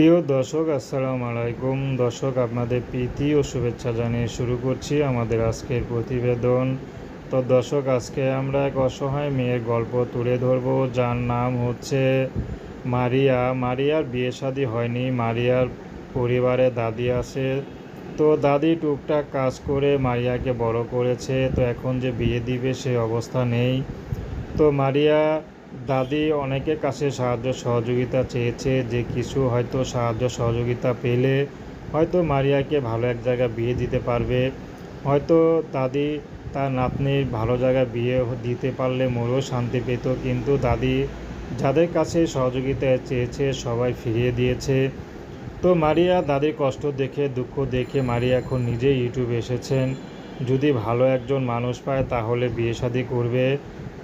প্রিয় দর্শক, আসসালামু আলাইকুম। দর্শক, আপনাদের প্রীতি ও শুভেচ্ছা জানিয়ে শুরু করছি আমাদের আজকের প্রতিবেদন। তো দর্শক, আজকে আমরা এক অসহায় মেয়ের গল্প তুলে ধরব, যার নাম হচ্ছে মারিয়া। মারিয়ার বিয়ে শাদী হয়নি, মারিয়ার পরিবারে দাদি আছে। তো দাদি টুকটাক কাজ করে মারিয়াকে বড় করেছে, তো এখন যে বিয়ে দিবে সে অবস্থা নেই। তো মারিয়া দাদি অনেকের কাছে সাহায্য সহযোগিতা চেয়েছে যে কিছু হয়তো সাহায্য সহযোগিতা পেলে হয়তো মারিয়াকে ভালো এক জায়গায় বিয়ে দিতে পারবে। হয়তো দাদি তার নাতনির ভালো জায়গায় বিয়ে দিতে পারলে মোরও শান্তি পেত, কিন্তু দাদি যাদের কাছে সহযোগিতা চেয়েছে সবাই ফিরিয়ে দিয়েছে। তো মারিয়া দাদির কষ্ট দেখে, দুঃখ দেখে মারিয়া এখন নিজেই ইউটিউবে এসেছেন। যদি ভালো একজন মানুষ পায় তাহলে বিয়ে শাদী করবে।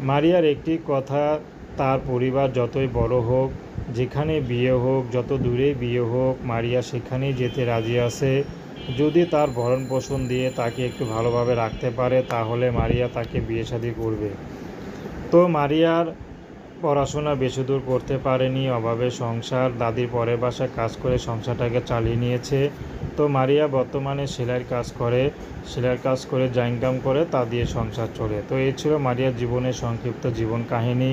মারিয়ার একটি কথা তার পরিবার যতই বড় হোক, যেখানে বিয়ে হোক, যত দূরেই বিয়ে হোক, মারিয়া সেখানেই যেতে রাজি আছে। যদি তার ভরণ পোষণ দিয়ে তাকে একটু ভালোভাবে রাখতে পারে, তাহলে মারিয়া তাকে বিয়ে শাদী করবে। তো মারিয়ার পড়াশোনা বেশি দূর করতে পারেনি, অভাবে সংসার, দাদির পরের বাসায় কাজ করে সংসারটাকে চালিয়ে নিয়েছে। তো মারিয়া বর্তমানে সেলাইয়ের কাজ করে, সেলাইয়ের কাজ করে যা ইনকাম করে তা দিয়ে সংসার চলে। তো এই ছিল মারিয়ার জীবনের সংক্ষিপ্ত জীবন কাহিনী।